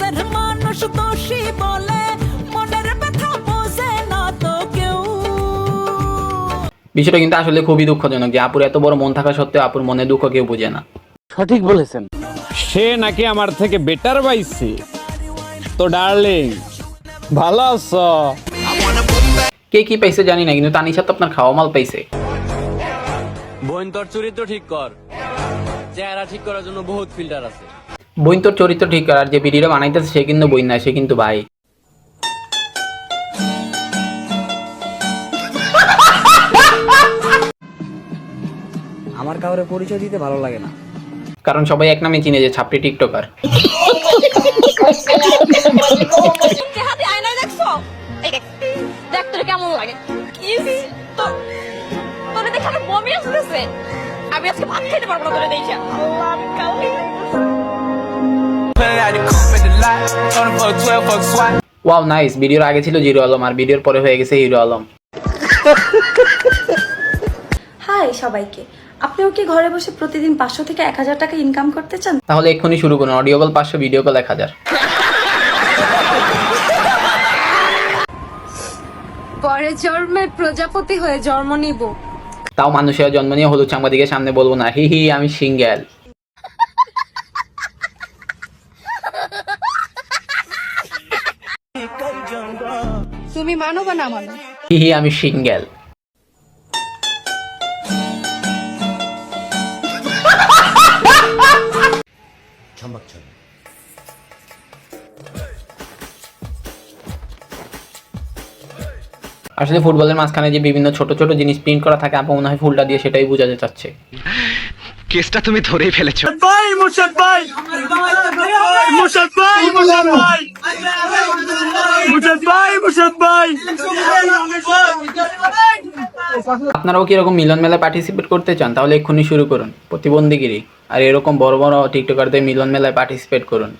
কাছের মানুষ দোষী বলে মনের ব্যথা বোঝে না তো কেউ। বিষয়টা কিন্তু আসলে খুবই দুঃখজনক যে আপুর এত বড় মন থাকা সত্ত্বেও আপুর মনে দুঃখ কেউ বুঝে না। সঠিক বলেছেন। সে নাকি আমার থেকে বেটার পাইছে? তো ডার্লিং ভালো আছো? কে কি পাইছে জানি না কিন্তু তানিশা তো আপনার খাওয়া মাল পাইছে। বোন তোর চরিত্র ঠিক কর। চেহারা ঠিক করার জন্য বহুত ফিল্টার আছে। বইন তোর চরিত্র ঠিক করার যে ভিডিওটা বানাইতেছে সে কিন্তু বই না সে কিন্তু ভাই। আমার কাউরে পরিচয় দিতে ভালো লাগে না। কারণ সবাই এক নামে চিনে যে ছাপড়ি টিকটকার। কেমন লাগে আমি আজকে ভাত খেতে পারব না তোরে দেখে আল্লাহ আমি কাউকে ওয়াও নাইস ভিডিওর আগে ছিল জিরো আলম আর ভিডিওর পরে হয়ে গেছে হিরো আলম। হাই সবাইকে আপনিও কি ঘরে বসে প্রতিদিন পাঁচশো থেকে এক হাজার টাকা ইনকাম করতে চান? তাহলে এক্ষুনি শুরু করুন অডিও কল পাঁচশো ভিডিও কল এক হাজার। পরে জন্মে প্রজাপতি হয়ে জন্ম নিব। তাও মানুষের জন্ম নিয়ে হলুদ সাংবাদিকের সামনে বলব না। হি হি আমি সিঙ্গেল। তুমি মানো বা না মানো? হি আমি সিঙ্গেল। আসলে ফুটবলের মাঝখানে যে বিভিন্ন ছোট ছোট জিনিস প্রিন্ট করা থাকে আপা মনে হয় ফুলটা দিয়ে সেটাই বোঝাতে চাচ্ছে। কেসটা তুমি ধরেই ফেলেছো। আপনারাও কি এরকম মিলন মেলায় পার্টিসিপেট করতে চান? তাহলে এক্ষুনি শুরু করুন, প্রতিবন্ধীগিরি। আর এরকম বড় বড় টিকটকারদের মিলন মেলায় পার্টিসিপেট করুন।